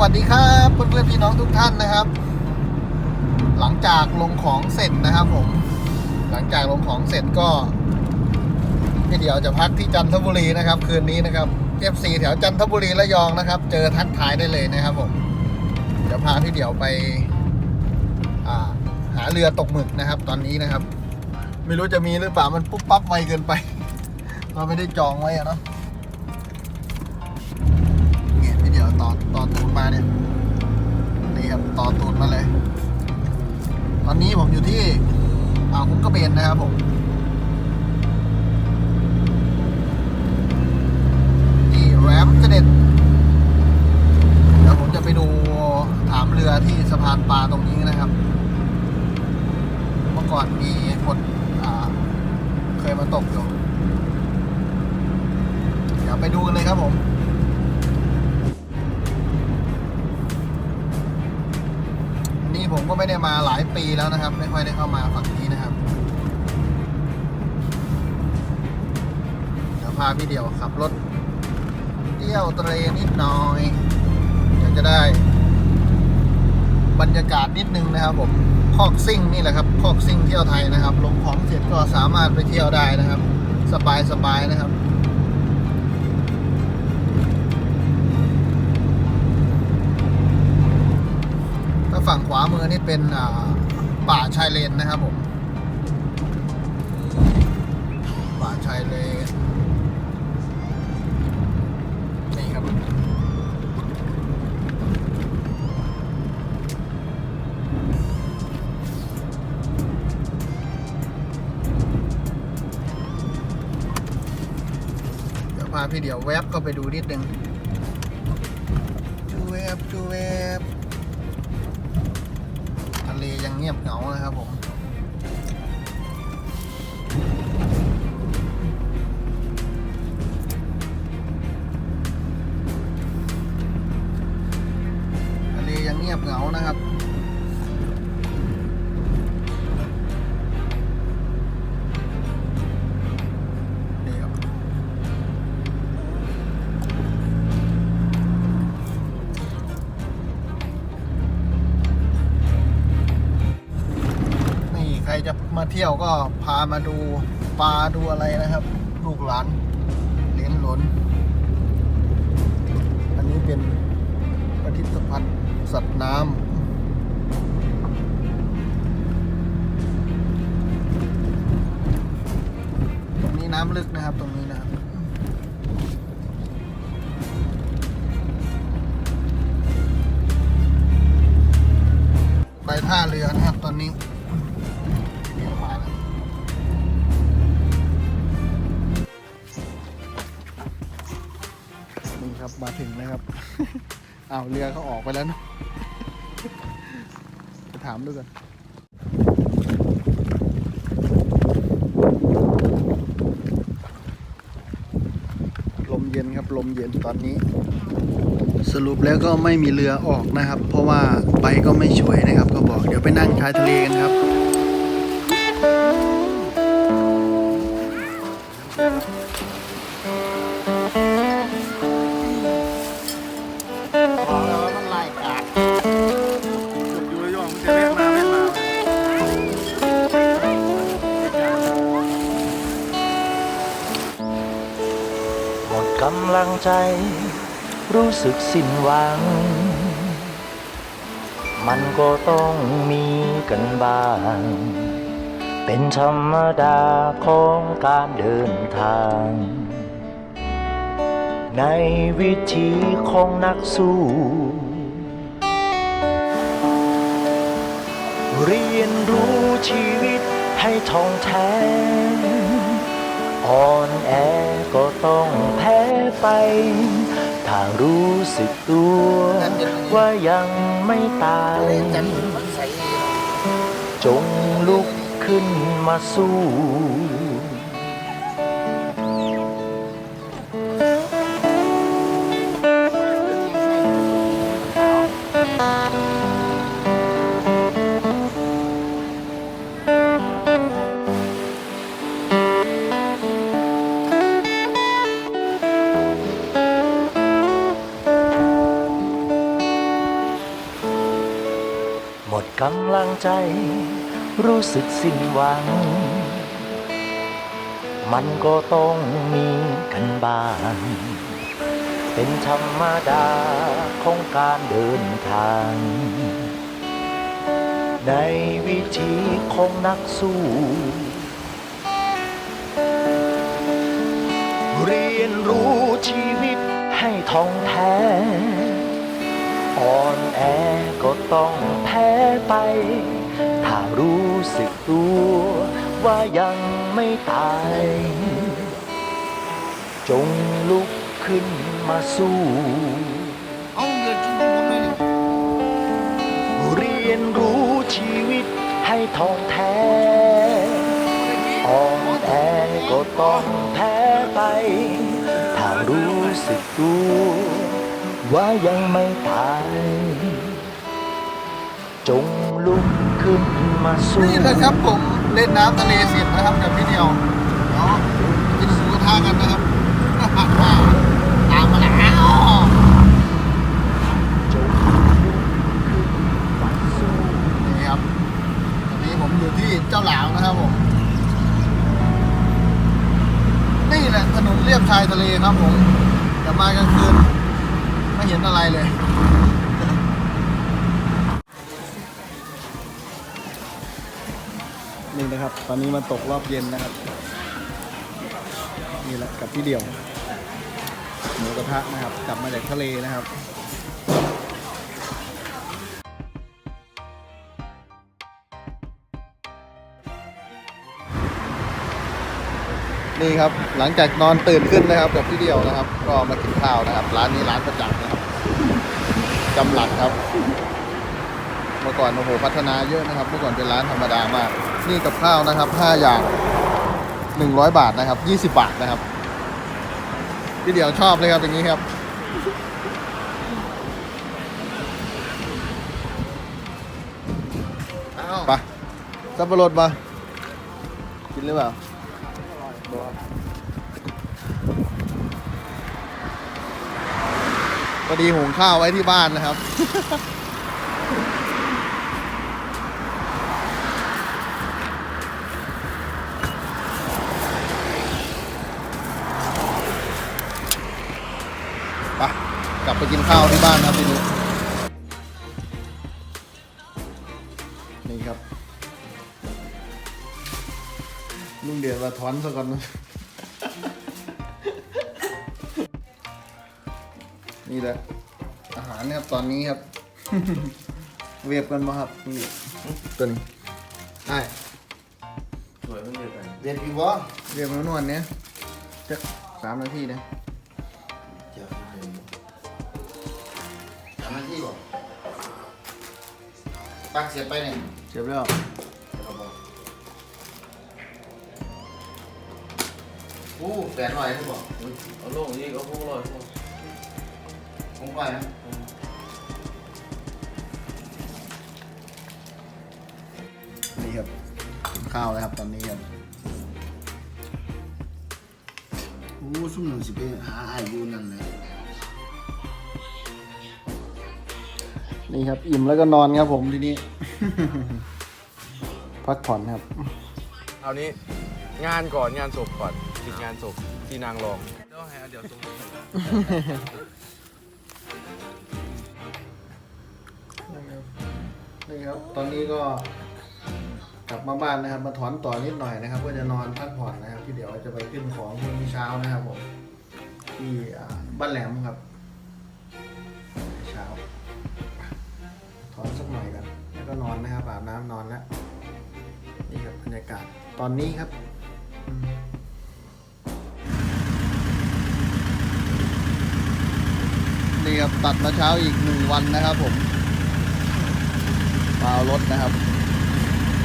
วัสดีครับเพื่อนๆพี่น้องทุกท่านนะครับ หลังจากลงของเสร็จนะครับผม หลังจากลงของเสร็จก็พี่เดี๋ยวจะพักที่จันทบุรีนะครับ คืนนี้นะครับ FC แถวจันทบุรีระยองนะครับ เจอทักทายได้เลยนะครับผมเดี๋ยวพาพี่เดี๋ยวไปาหาเรือตกหมึกนะครับ ตอนนี้นะครับ ไม่รู้จะมีหรือเปล่ามันปุ๊บปั๊บไวเกินไป เราไม่ได้จองไว้อะเนาะ ต่อตูดมาเนี่ยนี่ครับต่อตูดมาเลย ตอนนี้ผมอยู่ที่อ่าวคุ้งกระเบนนะครับผม ผมก็ไม่ได้มาหลายปีแล้วนะครับ ไม่ค่อยได้เข้ามาฝั่งนี้นะครับเดี๋ยวพาพี่เดียวขับรถเที่ยวเตรนิดหน่อยอยากจะได้ บรรยากาศนิดนึงนะครับ ผมคอกซิ่งนี่แหละครับคอกซิ่งเที่ยวไทยนะครับลงของเสร็จก็สามารถไปเที่ยวได้นะครับ สบายสบายๆนะครับ ฝั่งขวามือนี่เป็นป่าชายเลนนะครับผม ป่าชายเลน นี่ครับเดี๋ยวพาพี่เดี๋ยวแวบเข้าไปดูนิดนึงจูแวบจูแวบ งเงียบเหงานะครับผม ที่ยวก็พามาดูปลาดูอะไรนะครับ ลูกหลานเลี้ยงหลนอันนี้เป็นปฏิสพันธ์สัตว์น้ำตรงนี้น้ำลึกนะครับตรงนี้นะครับ ไปท่าเรือนะครับตอนนี้ มาถึงนะครับ อ้าวเรือเขาออกไปแล้วเนอะไปถามดูกันลมเย็นครับลมเย็นตอนนี้ สรุปแล้วก็ไม่มีเรือออกนะครับ เพราะว่าไปก็ไม่ช่วยนะครับเขาบอกเดี๋ยวไปนั่งชายทะเลกันครับ ใจ รู้สึกสิ้นหวัง มันก็ต้องมีกันบ้าง เป็นธรรมดาของการเดินทาง ในวิถีของนักสู้เรียนรู้ชีวิตให้ท่องแท้ อ่อนแอก็ต้องแพ้ ไป ถ้ารู้สึกตัวว่ายังไม่ตายจันทร์มันใสจงลุกขึ้นมาสู้ ใจ รู้สึกสิ้นหวัง มันก็ต้องมีกันบ้าง เป็นธรรมดาของการเดินทาง ในวิธีของนักสู้ เรียนรู้ชีวิตให้ท่องแท้ อ่อนแอก็ต้องแพ้ไป ถ้ารู้สึกตัวว่ายังไม่ตาย จงลุกขึ้นมาสู้เรียนรู้ชีวิตให้ท่องแท้อ่อนแอก็ต้องแพ้ไป ถ้ารู้สึกตัว ว่ายังไม่ตาย จงลุกขึ้นมาสู้ นี่แหละครับผมเล่นน้ำทะเลเสร็จนะครับกับพี่เดียวเนาะกินหมูกระทะกันนะครับ ตามมาแล้ว จงลุกขึ้นมาสู้ นี่ครับตอนนี้ผมอยู่ที่เจ้าหลาวนะครับผม นี่แหละถนนเลียบชายทะเลครับผมอย่ามากลางคืน ไม่เห็นอะไรเลยนี่นะครับ ตอนนี้มาตกรอบเย็นนะครับนี่แหละกับพี่เดี่ยวหมูกระทะนะครับ กลับมาจากทะเลนะครับ นี่ครับ หลังจากนอนตื่นขึ้นนะครับกับพี่เดียวนะครับ ก็มากินข้าวนะครับ ร้านนี้ร้านประจำนะครับจำหลักครับ เมื่อก่อนโอ้โหพัฒนาเยอะนะครับ เมื่อก่อนเป็นร้านธรรมดามาก นี่กับข้าวนะครับห้าอย่างหนึ่งร้อยบาทนะครับยี่สิบบาทนะครับพี่เดียวชอบเลยครับอย่างนี้ครับไปสับปะรดมากินหรือเปล่า พอดีหุงข้าวไว้ที่บ้านนะครับ ไป กลับไปกินข้าวที่บ้านครับทีนี้นี่ ลุงเดียดว่าถอนซะก่อนนะนี่แหละอาหารนะครับตอนนี้ครับ เวียบกันมาครับนี่ตัวนี้ใช่สวยมันเดียวกันเวียบอีกวะเวียบมานวดเนี้ยจะสามนาทีนะเจ้าสามนาทีบ่ตักเสียบไปหนึ่งเสียบแล้ว อู้แสนหน่อยที่บอกเอาลงนี่เอาพวกลอยพวกผมไปนะนี่ครับกินข้าวแล้วครับตอนนี้ครับโอ้สุ่มหนึ่งสิไปหาอายุนั่นแหละนี่ครับ อิ่มแล้วก็นอนครับผมทีนี้ พักผ่อนครับ เอานี้งานก่อนงานศพก่อน ติดงานศพที่นางรองเดี๋ยวให้เดี๋ยวส่งนี่ครับ ตอนนี้ก็กลับมาบ้านนะครับ มาถอนต่อนิดหน่อยนะครับเพื่อจะนอนพักผ่อนนะครับ ที่เดี๋ยวจะไปขึ้นของพรุ่งนี้เช้านะครับผมที่อ่าบ้านแหลมครับ เช้า ถอนสักหน่อยกันแล้วก็นอนนะครับอาบน้ำนอนแล้วนี่ครับบรรยากาศตอนนี้ครับ นี่ครับตัดมาเช้าอีกหนึ่งวันนะครับผมมาเอารถนะครับ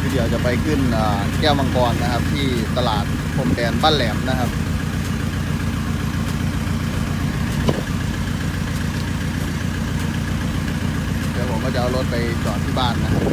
ที่เดี๋ยวจะไปขึ้นแก้วมังกรนะครับ ที่ตลาดพรมแดนบ้านแหลมนะครับ เดี๋ยวผมก็จะเอารถไปจอดที่บ้านนะครับ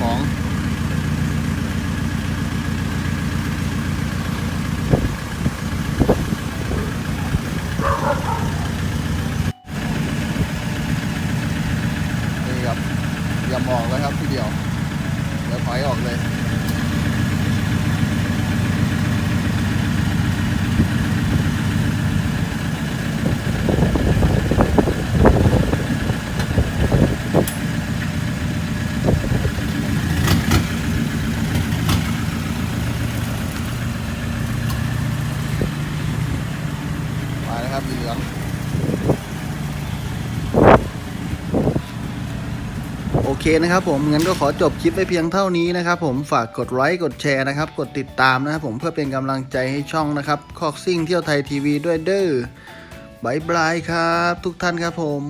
ของ เดี๋ยวถอยออกเลย มาแล้วครับสีเหลือง โอ เคนะครับผมงั้นก็ขอจบคลิปไว้เพียงเท่านี้นะครับผมฝากกดไลค์กดแชร์นะครับกดติดตามนะครับผมเพื่อเป็นกำลังใจให้ช่องนะครับคอกซิ่งเที่ยวไทยทีวีด้วยเด้อบายบายครับ ทุกท่านครับผม